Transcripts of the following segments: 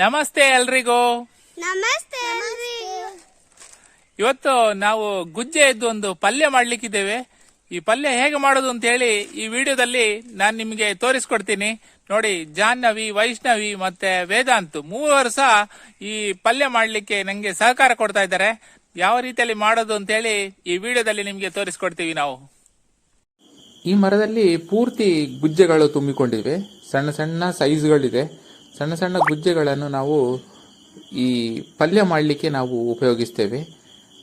ನಮಸ್ತೆ ಎಲ್ರಿಗೂ. ನಮಸ್ತೆ ಇವತ್ತು ನಾವು ಗುಜ್ಜೆ ಇದ್ದು ಒಂದು ಪಲ್ಯ ಮಾಡ್ಲಿಕ್ಕಿದ್ದೇವೆ. ಈ ಪಲ್ಯ ಹೇಗೆ ಮಾಡೋದು ಅಂತ ಹೇಳಿ ಈ ವಿಡಿಯೋದಲ್ಲಿ ನಾನು ನಿಮಗೆ ತೋರಿಸ್ಕೊಡ್ತೀನಿ. ನೋಡಿ ಜಾಹ್ನವಿ ವೈಷ್ಣವಿ ಮತ್ತೆ ವೇದಾಂತ್ ಮೂವರು ಸಹ ಈ ಪಲ್ಯ ಮಾಡ್ಲಿಕ್ಕೆ ನಂಗೆ ಸಹಕಾರ ಕೊಡ್ತಾ ಇದ್ದಾರೆ. ಯಾವ ರೀತಿಯಲ್ಲಿ ಮಾಡೋದು ಅಂತ ಹೇಳಿ ಈ ವಿಡಿಯೋದಲ್ಲಿ ನಿಮಗೆ ತೋರಿಸ್ಕೊಡ್ತೀವಿ ನಾವು. ಈ ಮರದಲ್ಲಿ ಪೂರ್ತಿ ಗುಜ್ಜೆಗಳು ತುಂಬಿಕೊಂಡಿವೆ. ಸಣ್ಣ ಸಣ್ಣ ಸೈಜ್ಗಳಿದೆ ಸಣ್ಣ ಸಣ್ಣ ಗುಜ್ಜೆಗಳನ್ನು ನಾವು ಈ ಪಲ್ಯ ಮಾಡಲಿಕ್ಕೆ ನಾವು ಉಪಯೋಗಿಸ್ತೇವೆ.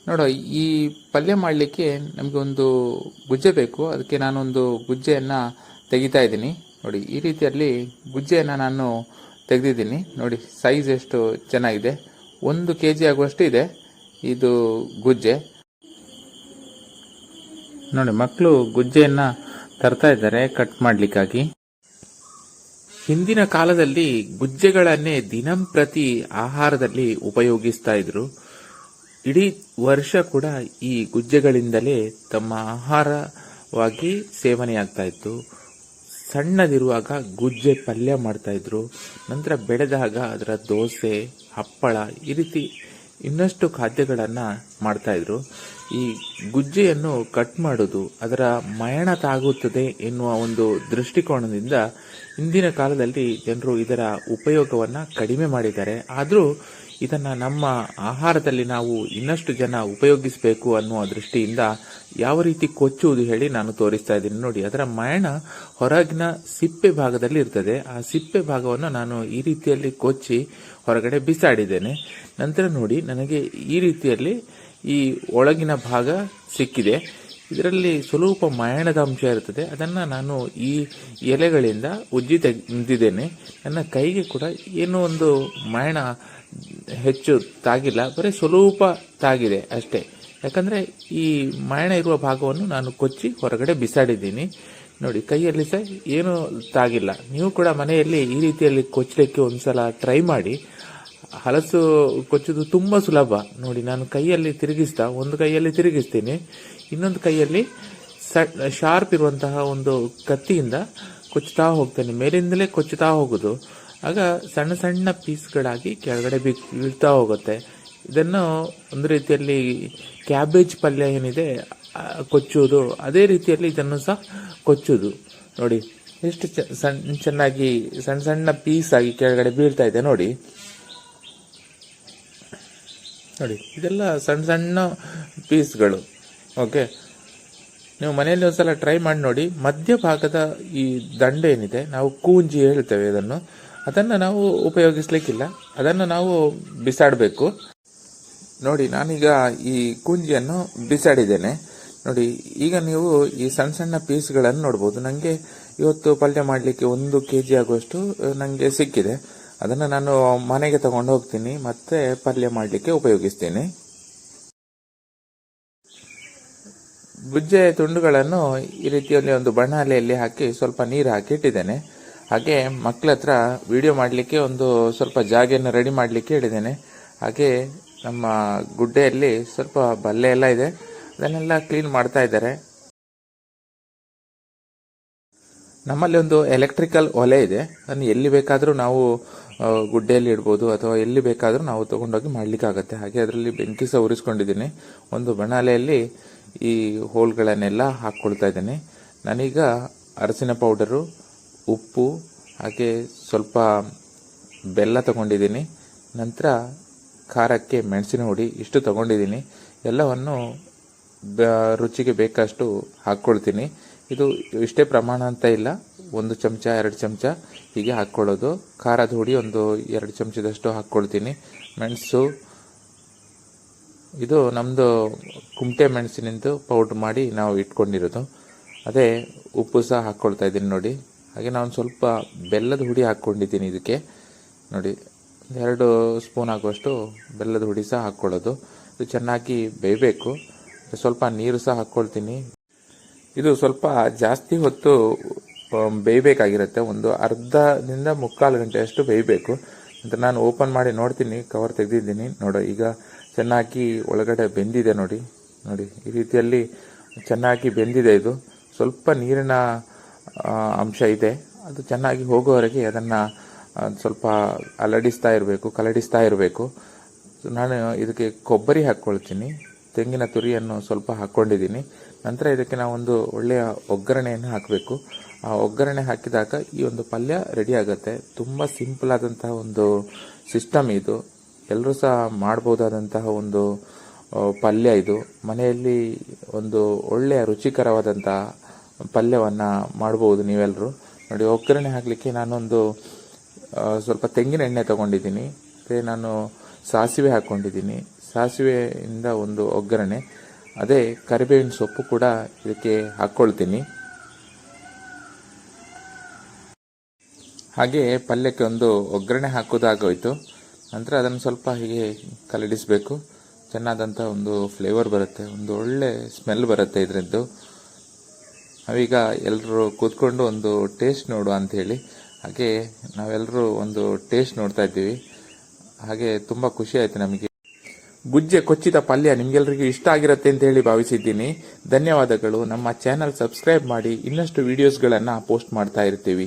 ನೋಡೋ, ಈ ಪಲ್ಯ ಮಾಡಲಿಕ್ಕೆ ನಮಗೆ ಒಂದು ಗುಜ್ಜೆ ಬೇಕು. ಅದಕ್ಕೆ ನಾನೊಂದು ಗುಜ್ಜೆಯನ್ನು ತೆಗಿತಾ ಇದ್ದೀನಿ. ನೋಡಿ, ಈ ರೀತಿಯಲ್ಲಿ ಗುಜ್ಜೆಯನ್ನು ನಾನು ತೆಗೆದಿದ್ದೀನಿ. ನೋಡಿ ಸೈಜ್ ಎಷ್ಟು ಚೆನ್ನಾಗಿದೆ. ಒಂದು ಕೆ ಜಿ ಆಗುವಷ್ಟು ಇದೆ ಇದು ಗುಜ್ಜೆ. ನೋಡಿ, ಮಕ್ಕಳು ಗುಜ್ಜೆಯನ್ನು ತರ್ತಾ ಇದ್ದಾರೆ ಕಟ್ ಮಾಡ್ಲಿಕ್ಕಾಗಿ. ಹಿಂದಿನ ಕಾಲದಲ್ಲಿ ಗುಜ್ಜೆಗಳನ್ನೇ ದಿನಂಪ್ರತಿ ಆಹಾರದಲ್ಲಿ ಉಪಯೋಗಿಸ್ತಾ ಇದ್ರು. ಇಡೀ ವರ್ಷ ಕೂಡ ಈ ಗುಜ್ಜೆಗಳಿಂದಲೇ ತಮ್ಮ ಆಹಾರವಾಗಿ ಸೇವನೆಯಾಗ್ತಾ ಇತ್ತು. ಸಣ್ಣದಿರುವಾಗ ಗುಜ್ಜೆ ಪಲ್ಯ ಮಾಡ್ತಾ ಇದ್ರು. ನಂತರ ಬೆಳೆದಾಗ ಅದರ ದೋಸೆ, ಹಪ್ಪಳ ಈ ರೀತಿ ಇನ್ನಷ್ಟು ಖಾದ್ಯಗಳನ್ನು ಮಾಡ್ತಾ ಇದ್ರು. ಈ ಗುಜ್ಜೆಯನ್ನು ಕಟ್ ಮಾಡುವುದು ಅದರ ಮಯಣ ತಾಗುತ್ತದೆ ಎನ್ನುವ ಒಂದು ದೃಷ್ಟಿಕೋನದಿಂದ ಇಂದಿನ ಕಾಲದಲ್ಲಿ ಜನರು ಇದರ ಉಪಯೋಗವನ್ನು ಕಡಿಮೆ ಮಾಡಿದ್ದಾರೆ. ಆದರೂ ಇದನ್ನು ನಮ್ಮ ಆಹಾರದಲ್ಲಿ ನಾವು ಇನ್ನಷ್ಟು ಜನ ಉಪಯೋಗಿಸಬೇಕು ಅನ್ನುವ ದೃಷ್ಟಿಯಿಂದ ಯಾವ ರೀತಿ ಕೊಚ್ಚುವುದು ಹೇಳಿ ನಾನು ತೋರಿಸ್ತಾ ಇದ್ದೀನಿ. ನೋಡಿ, ಅದರ ಮಯಣ ಹೊರಗಿನ ಸಿಪ್ಪೆ ಭಾಗದಲ್ಲಿ ಇರ್ತದೆ. ಆ ಸಿಪ್ಪೆ ಭಾಗವನ್ನು ನಾನು ಈ ರೀತಿಯಲ್ಲಿ ಕೊಚ್ಚಿ ಹೊರಗಡೆ ಬಿಸಾಡಿದ್ದೇನೆ. ನಂತರ ನೋಡಿ, ನನಗೆ ಈ ರೀತಿಯಲ್ಲಿ ಈ ಒಳಗಿನ ಭಾಗ ಸಿಕ್ಕಿದೆ. ಇದರಲ್ಲಿ ಸ್ವಲ್ಪ ಮಾಯಣದ ಅಂಶ ಇರುತ್ತದೆ. ಅದನ್ನು ನಾನು ಈ ಎಲೆಗಳಿಂದ ಉಜ್ಜಿ ತೆಗೆದಿದ್ದೇನೆ. ನನ್ನ ಕೈಗೆ ಕೂಡ ಏನೋ ಒಂದು ಮಾಯಣ ಹೆಚ್ಚು ತಾಗಿಲ್ಲ. ಬರೀ ಸ್ವಲ್ಪ ತಾಗಿದೆ ಅಷ್ಟೇ. ಯಾಕಂದರೆ ಈ ಮಯಣ ಇರುವ ಭಾಗವನ್ನು ನಾನು ಕೊಚ್ಚಿ ಹೊರಗಡೆ ಬಿಸಾಡಿದ್ದೀನಿ. ನೋಡಿ, ಕೈಯಲ್ಲಿ ಸಹ ಏನೂ ತಾಗಿಲ್ಲ. ನೀವು ಕೂಡ ಮನೆಯಲ್ಲಿ ಈ ರೀತಿಯಲ್ಲಿ ಕೊಚ್ಚಲಿಕ್ಕೆ ಒಂದು ಸಲ ಟ್ರೈ ಮಾಡಿ. ಹಲಸು ಕೊಚ್ಚುದು ತುಂಬಾ ಸುಲಭ. ನೋಡಿ, ನಾನು ಕೈಯಲ್ಲಿ ತಿರುಗಿಸ್ತಾ, ಒಂದು ಕೈಯಲ್ಲಿ ತಿರುಗಿಸ್ತೀನಿ. ಇನ್ನೊಂದು ಕೈಯಲ್ಲಿ ಶಾರ್ಪ್ ಇರುವಂತಹ ಒಂದು ಕತ್ತಿಯಿಂದ ಕೊಚ್ಚುತ್ತಾ ಹೋಗ್ತೇನೆ. ಮೇಲಿಂದಲೇ ಕೊಚ್ಚುತ್ತಾ ಹೋಗುದು. ಆಗ ಸಣ್ಣ ಸಣ್ಣ ಪೀಸ್ಗಳಾಗಿ ಕೆಳಗಡೆ ಬಿ, ಬೀಳ್ತಾ ಹೋಗುತ್ತೆ. ಇದನ್ನು ಒಂದು ರೀತಿಯಲ್ಲಿ ಕ್ಯಾಬೇಜ್ ಪಲ್ಯ ಏನಿದೆ ಕೊಚ್ಚುವುದು. ಅದೇ ರೀತಿಯಲ್ಲಿ ಇದನ್ನು ಸಹ ಕೊಚ್ಚುವುದು ನೋಡಿ, ಎಷ್ಟು ಚೆನ್ನಾಗಿ ಸಣ್ಣ ಸಣ್ಣ ಪೀಸ್ ಆಗಿ ಕೆಳಗಡೆ ಬೀಳ್ತಾ ಇದೆ. ನೋಡಿ ನೋಡಿ, ಇದೆಲ್ಲ ಸಣ್ಣ ಸಣ್ಣ ಪೀಸ್ಗಳು, ಓಕೆ? ನೀವು ಮನೆಯಲ್ಲಿ ಒಂದ್ಸಲ ಟ್ರೈ ಮಾಡಿ ನೋಡಿ. ಮಧ್ಯಭಾಗದ ಈ ದಂಡೆ ಏನಿದೆ, ನಾವು ಕೂಂಜಿ ಹೇಳ್ತೇವೆ ಇದನ್ನು. ಅದನ್ನು ನಾವು ಉಪಯೋಗಿಸ್ಲಿಕ್ಕಿಲ್ಲ. ಅದನ್ನು ನಾವು ಬಿಸಾಡಬೇಕು. ನೋಡಿ, ನಾನೀಗ ಈ ಕುಂಜಿಯನ್ನು ಬಿಸಾಡಿದ್ದೇನೆ. ನೋಡಿ, ಈಗ ನೀವು ಈ ಸಣ್ಣ ಸಣ್ಣ ಪೀಸ್ಗಳನ್ನು ನೋಡ್ಬೋದು. ನನಗೆ ಇವತ್ತು ಪಲ್ಯ ಮಾಡಲಿಕ್ಕೆ ಒಂದು ಕೆ ಜಿ ಆಗುವಷ್ಟು ನನಗೆ ಸಿಕ್ಕಿದೆ. ಅದನ್ನು ನಾನು ಮನೆಗೆ ತಗೊಂಡು ಹೋಗ್ತೀನಿ, ಮತ್ತೆ ಪಲ್ಯ ಮಾಡಲಿಕ್ಕೆ ಉಪಯೋಗಿಸ್ತೀನಿ. ಬುಜ್ಜೆ ತುಂಡುಗಳನ್ನು ಈ ರೀತಿಯಲ್ಲಿ ಒಂದು ಬಣ್ಣಾಲೆಯಲ್ಲಿ ಹಾಕಿ ಸ್ವಲ್ಪ ನೀರು ಹಾಕಿ ಇಟ್ಟಿದ್ದೇನೆ ಹಾಗೆ ಮಕ್ಕಳ ಹತ್ರ ವಿಡಿಯೋ ಮಾಡಲಿಕ್ಕೆ ಒಂದು ಸ್ವಲ್ಪ ಜಾಗೆಯನ್ನು ರೆಡಿ ಮಾಡಲಿಕ್ಕೆ ಹೇಳಿದ್ದೇನೆ. ಹಾಗೆ ನಮ್ಮ ಗುಡ್ಡೆಯಲ್ಲಿ ಸ್ವಲ್ಪ ಬಲ್ಲೆ ಎಲ್ಲ ಇದೆ. ಅದನ್ನೆಲ್ಲ ಕ್ಲೀನ್ ಮಾಡ್ತಾ ಇದ್ದಾರೆ. ನಮ್ಮಲ್ಲಿ ಒಂದು ಎಲೆಕ್ಟ್ರಿಕಲ್ ಒಲೆ ಇದೆ. ಅದನ್ನು ಎಲ್ಲಿ ಬೇಕಾದರೂ ನಾವು ಗುಡ್ಡೆಯಲ್ಲಿ ಇಡ್ಬೋದು ಅಥವಾ ಎಲ್ಲಿ ಬೇಕಾದರೂ ನಾವು ತೊಗೊಂಡೋಗಿ ಮಾಡಲಿಕ್ಕಾಗತ್ತೆ ಹಾಗೆ ಅದರಲ್ಲಿ ಬೆಂಕಿ ಸಹ ಉರಿಸ್ಕೊಂಡಿದ್ದೀನಿ. ಒಂದು ಬಣಾಲೆಯಲ್ಲಿ ಈ ಹೋಲ್ಗಳನ್ನೆಲ್ಲ ಹಾಕ್ಕೊಳ್ತಾ ಇದ್ದೀನಿ. ನಾನೀಗ ಅರಸಿನ ಪೌಡರು, ಉಪ್ಪು, ಹಾಗೆ ಸ್ವಲ್ಪ ಬೆಲ್ಲ ತಗೊಂಡಿದ್ದೀನಿ. ನಂತರ ಖಾರಕ್ಕೆ ಮೆಣಸಿನ ಹುಡಿ, ಇಷ್ಟು ತಗೊಂಡಿದ್ದೀನಿ. ಎಲ್ಲವನ್ನು ರುಚಿಗೆ ಬೇಕಷ್ಟು ಹಾಕ್ಕೊಳ್ತೀನಿ. ಇದು ಇಷ್ಟೇ ಪ್ರಮಾಣ ಅಂತ ಇಲ್ಲ. ಒಂದು ಚಮಚ, ಎರಡು ಚಮಚ ಹೀಗೆ ಹಾಕ್ಕೊಳ್ಳೋದು ಖಾರದ ಹುಡಿ ಒಂದು ಎರಡು ಚಮಚದಷ್ಟು ಹಾಕ್ಕೊಳ್ತೀನಿ. ಮೆಣಸು, ಇದು ನಮ್ಮದು ಕುಮಟೆ ಮೆಣಸಿನಿಂದು ಪೌಡ್ರ್ ಮಾಡಿ ನಾವು ಇಟ್ಕೊಂಡಿರೋದು. ಅದೇ ಉಪ್ಪು ಸಹ ಹಾಕ್ಕೊಳ್ತಾ ಇದ್ದೀನಿ ನೋಡಿ. ಹಾಗೆ ನಾನು ಸ್ವಲ್ಪ ಬೆಲ್ಲದ ಹುಡಿ ಹಾಕ್ಕೊಂಡಿದ್ದೀನಿ ಇದಕ್ಕೆ. ನೋಡಿ, ಎರಡು ಸ್ಪೂನ್ ಆಗುವಷ್ಟು ಬೆಲ್ಲದ ಹುಡಿ ಸಹ ಹಾಕ್ಕೊಳ್ಳೋದು. ಇದು ಚೆನ್ನಾಗಿ ಬೇಯಬೇಕು. ಸ್ವಲ್ಪ ನೀರು ಸಹ ಹಾಕ್ಕೊಳ್ತೀನಿ. ಇದು ಸ್ವಲ್ಪ ಜಾಸ್ತಿ ಹೊತ್ತು ಬೇಯಬೇಕಾಗಿರುತ್ತೆ. ಒಂದು ಅರ್ಧದಿಂದ ಮುಕ್ಕಾಲು ಗಂಟೆಯಷ್ಟು ಬೇಯಬೇಕು. ಅಂತ ನಾನು ಓಪನ್ ಮಾಡಿ ನೋಡ್ತೀನಿ, ಕವರ್ ತೆಗೆದಿದ್ದೀನಿ. ನೋಡು, ಈಗ ಚೆನ್ನಾಗಿ ಒಳಗಡೆ ಬೆಂದಿದೆ ನೋಡಿ. ನೋಡಿ, ಈ ರೀತಿಯಲ್ಲಿ ಚೆನ್ನಾಗಿ ಬೆಂದಿದೆ ಇದು. ಸ್ವಲ್ಪ ನೀರಿನ ಅಂಶ ಇದೆ. ಅದು ಚೆನ್ನಾಗಿ ಹೋಗೋವರೆಗೆ ಅದನ್ನು ಸ್ವಲ್ಪ ಅಲಡಿಸ್ತಾ ಇರಬೇಕು, ಕಲಡಿಸ್ತಾ ಇರಬೇಕು. ನಾನು ಇದಕ್ಕೆ ಕೊಬ್ಬರಿ ಹಾಕ್ಕೊಳ್ತೀನಿ. ತೆಂಗಿನ ತುರಿಯನ್ನು ಸ್ವಲ್ಪ ಹಾಕ್ಕೊಂಡಿದ್ದೀನಿ ನಂತರ ಇದಕ್ಕೆ ನಾವೊಂದು ಒಳ್ಳೆಯ ಒಗ್ಗರಣೆಯನ್ನು ಹಾಕಬೇಕು. ಆ ಒಗ್ಗರಣೆ ಹಾಕಿದಾಗ ಈ ಒಂದು ಪಲ್ಯ ರೆಡಿ ಆಗುತ್ತೆ. ತುಂಬ ಸಿಂಪಲ್ ಆದಂತಹ ಒಂದು ಸಿಸ್ಟಮ್ ಇದು. ಎಲ್ಲರೂ ಸಹ ಮಾಡ್ಬೋದಾದಂತಹ ಒಂದು ಪಲ್ಯ ಇದು. ಮನೆಯಲ್ಲಿ ಒಂದು ಒಳ್ಳೆಯ ರುಚಿಕರವಾದಂತಹ ಪಲ್ಯವನ್ನು ಮಾಡಬಹುದು ನೀವೆಲ್ಲರೂ ನೋಡಿ, ಒಗ್ಗರಣೆ ಹಾಕಲಿಕ್ಕೆ ನಾನೊಂದು ಸ್ವಲ್ಪ ತೆಂಗಿನ ಎಣ್ಣೆ ತಗೊಂಡಿದ್ದೀನಿ. ಮತ್ತು ನಾನು ಸಾಸಿವೆ ಹಾಕ್ಕೊಂಡಿದ್ದೀನಿ ಸಾಸಿವೆಯಿಂದ ಒಂದು ಒಗ್ಗರಣೆ, ಅದೇ ಕರಿಬೇವಿನ ಸೊಪ್ಪು ಕೂಡ ಇದಕ್ಕೆ ಹಾಕ್ಕೊಳ್ತೀನಿ ಹಾಗೆ ಪಲ್ಯಕ್ಕೆ ಒಂದು ಒಗ್ಗರಣೆ ಹಾಕೋದಾಗೋಯ್ತು. ನಂತರ ಅದನ್ನು ಸ್ವಲ್ಪ ಹೀಗೆ ಕಲಡಿಸಬೇಕು. ಚೆನ್ನಾದಂಥ ಒಂದು ಫ್ಲೇವರ್ ಬರುತ್ತೆ, ಒಂದು ಒಳ್ಳೆ ಸ್ಮೆಲ್ ಬರುತ್ತೆ ಇದರದ್ದು. ನಾವೀಗ ಎಲ್ಲರೂ ಕೂತ್ಕೊಂಡು ಒಂದು ಟೇಸ್ಟ್ ನೋಡುವ ಅಂತ ಹೇಳಿ ಹಾಗೆ ನಾವೆಲ್ಲರೂ ಒಂದು ಟೇಸ್ಟ್ ನೋಡ್ತಾ ಇದ್ದೀವಿ. ಹಾಗೆ ತುಂಬ ಖುಷಿ ಆಯಿತು ನಮಗೆ. ಗುಜ್ಜೆ ಕೊಚ್ಚಿದ ಪಲ್ಯ ನಿಮ್ಗೆಲ್ರಿಗೂ ಇಷ್ಟ ಆಗಿರುತ್ತೆ ಅಂತ ಹೇಳಿ ಭಾವಿಸಿದ್ದೀನಿ. ಧನ್ಯವಾದಗಳು. ನಮ್ಮ ಚಾನಲ್ ಸಬ್ಸ್ಕ್ರೈಬ್ ಮಾಡಿ ಇನ್ನಷ್ಟು ವಿಡಿಯೋಸ್ಗಳನ್ನು ಪೋಸ್ಟ್ ಮಾಡ್ತಾ ಇರ್ತೀವಿ.